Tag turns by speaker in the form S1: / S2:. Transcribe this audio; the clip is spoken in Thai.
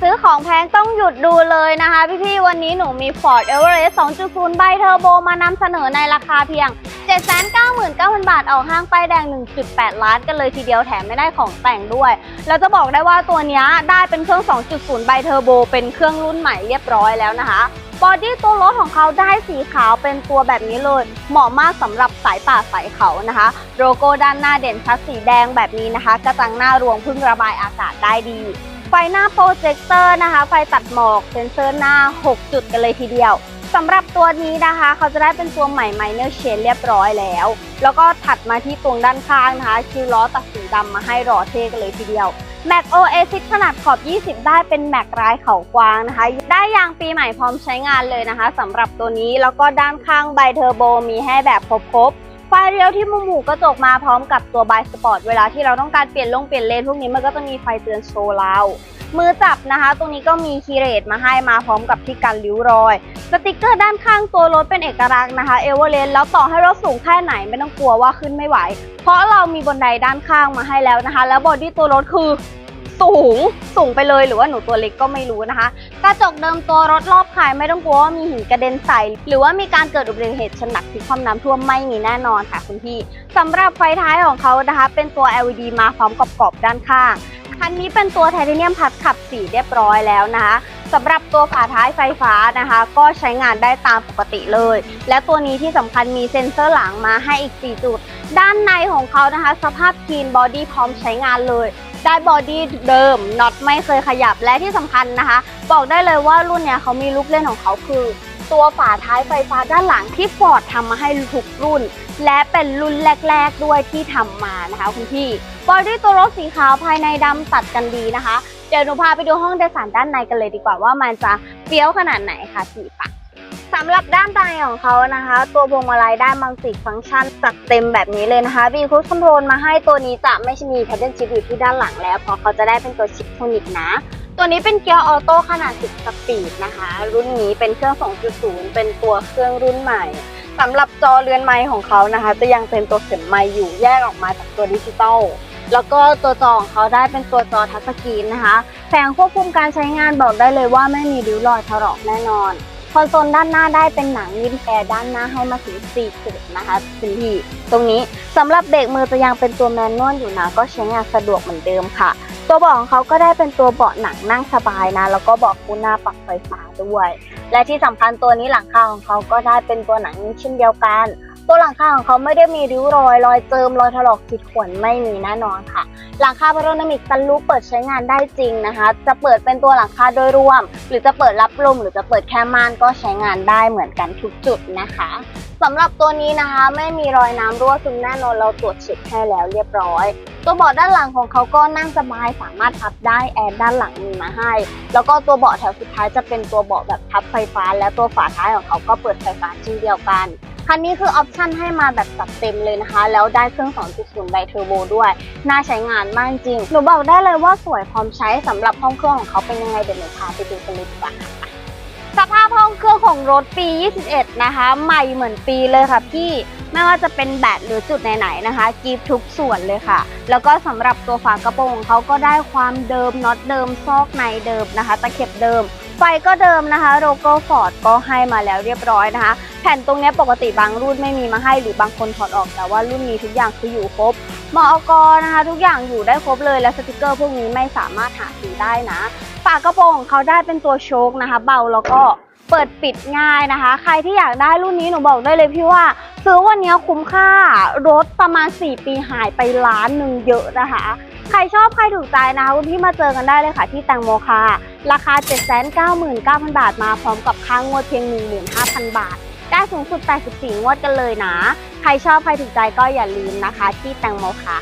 S1: ซื้อของแพงต้องหยุดดูเลยนะคะพี่ๆ วันนี้หนูมี Ford Everest 2.0 ใบเทอร์โบมานำเสนอในราคาเพียง 799,000 บาทออกห้างป้ายแดง 1.8 ล้านกันเลยทีเดียวแถมไม่ได้ของแต่งด้วยแล้วจะบอกได้ว่าตัวนี้ได้เป็นเครื่อง 2.0 ใบเทอร์โบ เป็นเครื่องรุ่นใหม่เรียบร้อยแล้วนะคะบอดี้ตัวรถของเขาได้สีขาวเป็นตัวแบบนี้เลย เหมาะมากสำหรับสายป่าสายเขานะคะ โลโก้ด้านหน้าเด่นชัดสีแดงแบบนี้นะคะ กระจังหน้ารวงพึ่งระบายอากาศได้ดี ไฟหน้าโปรเจคเตอร์นะคะ ไฟตัดหมอกเซ็นเซอร์หน้า 6 จุดกันเลยทีเดียวสำหรับตัวนี้นะคะ เขาจะได้เป็นตัวใหม่ Minor Chain เรียบร้อยแล้ว แล้วก็ถัดมาที่ตรงด้านข้างนะคะ คิวล้อตัดสีดำมาให้รอเท่กันเลยทีเดียว Mac OS ขนาดขอบ 20 ได้เป็น Mac รายเขากวางนะคะ ได้ยางปีใหม่พร้อมใช้งานเลยนะคะสำหรับตัวนี้แล้วก็ด้านข้างใบเทอร์โบมีให้แบบครบๆ ไฟเลี้ยวที่มุมหมูกระจกมาพร้อมกับตัวบายสปอร์ตเวลาที่เราต้องการเปลี่ยนลงเปลี่ยนเลนพวกนี้มันก็จะมีไฟเตือนโชว์เรามือจับนะคะ ตรงนี้ก็มีคีย์เรทมาให้มาพร้อมกับที่กันริ้วรอย สติกเกอร์ด้านข้างตัวรถเป็นเอกลักษณ์นะคะเอเวอร์เรสต์แล้วต่อให้รถสูงแค่ไหนไม่ต้องกลัวว่าขึ้นไม่ไหว เพราะเรามีบันไดด้านข้างมาให้แล้วนะคะ แล้วบอดี้ตัวรถคือ สูงสูงไปเลยหรือว่าหนูตัวเล็กก็ไม่รู้นะคะ กระจกเดิมตัวรถรอบคันไม่ต้องกลัวว่ามีหินกระเด็นใส่ หรือว่ามีการเกิดอุบัติเหตุชนหนักที่ความน้ำท่วมไม่มีแน่นอนค่ะคุณพี่สำหรับไฟท้ายของเขานะคะ เป็นตัว LED มาพร้อมกับกรอบด้านข้างคันนี้เป็นตัวไทเทเนียมพัดขับสีเรียบร้อยแล้วนะคะสำหรับตัวฝาท้ายไฟฟ้านะคะ ก็ใช้งานได้ตามปกติเลย และตัวนี้ที่สำคัญมีเซ็นเซอร์หลังมาให้อีก 4 จุด ด้านในของเขานะคะ สภาพคลีนบอดี้พร้อมใช้งานเลย ได้บอดี้เดิมน็อตไม่เคยขยับและที่สำคัญนะคะ บอกได้เลยว่ารุ่นเนี้ยเขามีลูกเล่นของเขาคือ ตัวฝาท้ายไฟฟ้าด้านหลังที่ฟอร์ดทำมาให้ทุกรุ่น และเป็นรุ่นแรก ๆ ด้วยที่ทำมานะคะคุณพี่บอดี้ตัวรถสีขาวภายในดำตัดกันดีนะคะ เดี๋ยวหนูพาไปดูห้องโดยสารด้านในกันเลยดีกว่าว่ามันจะเฟี้ยวขนาดไหนค่ะพี่ปะ สำหรับด้านในของเขานะคะ ตัวพวงมาลัยด้านมังสิฟังก์ชันจัดเต็มแบบนี้เลยนะคะมีคูดคอนโทรลมาให้ตัวนี้จะไม่ใช่มีแพดเดิลชิปอยู่ที่ด้านหลังแล้วเพราะเขาจะได้เป็นตัวชิปโทนิกนะตัวนี้เป็นเกียร์ออโต้ขนาด 10 สปีดนะคะ รุ่นนี้เป็นเครื่อง 2.0 เป็นตัวเครื่องรุ่นใหม่สำหรับจอเรือนไม้ของเขานะคะ จะยังเป็นตัวเข็มไม้อยู่แยกออกมาจากตัวดิจิตอลแล้วก็ตัวจอของเขาได้เป็นตัวจอทัชสกรีนนะคะแผงควบคุมการใช้งานบอกได้เลยว่าไม่มีริ้วรอยถลอกแน่นอน อนโซลด้านหน้าได้เป็นหนังยิ้มแอร์ด้านหน้าให้มาถึง4จุดนะคะคุณพี่ตรงนี้สำหรับเบรกมือจะยังเป็นตัวแมนนวลอยู่นะก็ใช้งานสะดวกเหมือนเดิมค่ะ ตัวเบาะของเขาก็ได้เป็นตัวเบาะหนังนั่งสบายนะ แล้วก็เบาะคู่หน้าปรับไฟฟ้าด้วย และที่สำคัญตัวนี้หลังคาของเขาก็ได้เป็นตัวหนังเช่นเดียวกัน ตัวหลังคาของเขาไม่ได้มีริ้วรอยรอยเจิมรอยถลอกขีดข่วนไม่มีแน่นอนค่ะ หลังคาพาโรนามิกซันลูปเปิดใช้งานได้จริงนะคะ จะเปิดเป็นตัวหลังคาโดยรวม หรือจะเปิดรับลมหรือจะเปิดแค่ม่านก็ใช้งานได้เหมือนกันทุกจุดนะคะสำหรับตัวนี้นะคะ ไม่มีรอยน้ำรั่วซึมแน่นอนเราตรวจเช็คให้แล้วเรียบร้อย ตัวเบาะด้านหลังของเขาก็นั่งสบายสามารถพับได้แอร์ด้านหลังมีมาให้ แล้วก็ตัวเบาะแถวสุดท้ายจะเป็นตัวเบาะแบบพับไฟฟ้า และตัวฝาท้ายของเขาก็เปิดไฟฟ้าเช่นเดียวกัน คันนี้คือออปชั่นให้มาแบบจัดเต็มเลยนะคะ แล้วได้เครื่อง 2.0ไบเทอร์โบด้วย น่าใช้งานมากจริง หนูบอกได้เลยว่าสวยพร้อมใช้สำหรับห้องเครื่องของเขาเป็นยังไงเดี๋ยวหนูพาไปดูกันเลยดีกว่าค่ะสภาพห้องเครื่องของรถปี 21 นะคะ ใหม่เหมือนปีเลยค่ะพี่ ไม่ว่าจะเป็นแบตหรือจุดไหนๆนะคะกรีบทุกส่วนเลยค่ะ แล้วก็สำหรับตัวฝากระโปรงเขาก็ได้ความเดิมน็อตเดิม ซอกในเดิมนะคะ ตะเข็บเดิม ไฟก็เดิมนะคะ โลโก้ฟอร์ดก็ให้มาแล้วเรียบร้อยนะคะ ผ่นตรงนี้ปกติบางรุ่นไม่มีมาให้หรือบางคนถอดออกแต่ว่ารุ่นนี้ทุกอย่างคืออยู่ครบมอกนะคะ ทุกอย่างอยู่ได้ครบเลยและสติกเกอร์พวกนี้ไม่สามารถหาซื้อได้นะฝากระโปรงของเขาได้เป็นตัวโชคนะคะ เบาแล้วก็เปิดปิดง่ายนะคะ ใครที่อยากได้รุ่นนี้หนูบอกได้เลยพี่ว่า ซื้อวันนี้คุ้มค่ารถประมาณ 4 ปีหายไปล้านหนึ่งเยอะนะคะ ใครชอบใครถูกใจนะคะคุณพี่มาเจอกันได้เลยค่ะที่แตงโมคาราคา 799,000 บาทมาพร้อมกับค่างวดเพียง 15,000 บาท ได้สูงสุด 84 งวดกันเลยนะ ใครชอบใครถูกใจก็อย่าลืมนะคะ ที่แตงโมค่ะ